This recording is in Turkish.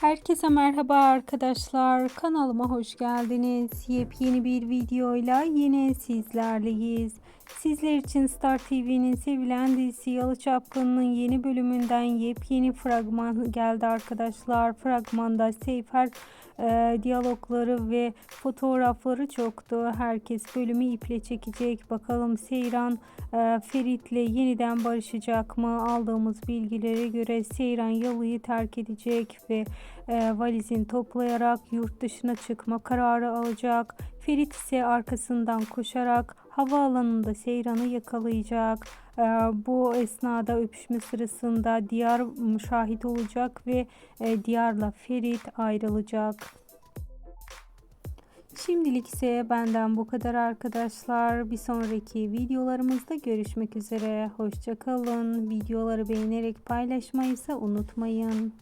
Herkese merhaba arkadaşlar. Kanalıma hoş geldiniz. Yepyeni bir videoyla yine sizlerleyiz. Sizler için Star TV'nin sevilen dizisi Yalı Çapkını'nın yeni bölümünden yepyeni fragman geldi arkadaşlar. Fragmanda Seyfer e, diyalogları ve fotoğrafları çoktu. Herkes bölümü iple çekecek. Bakalım Seyran e, Ferit'le yeniden barışacak mı? Aldığımız bilgilere göre Seyran Yalı'yı terk edecek ve e, valizini toplayarak yurt dışına çıkma kararı alacak. Ferit ise arkasından koşarak havaalanında Seyran'ı yakalayacak. E, bu esnada öpüşme sırasında Diyar şahit olacak ve e, Diyar'la Ferit ayrılacak. Şimdilik ise benden bu kadar arkadaşlar. Bir sonraki videolarımızda görüşmek üzere. Hoşçakalın. Videoları beğenerek paylaşmayı ise unutmayın.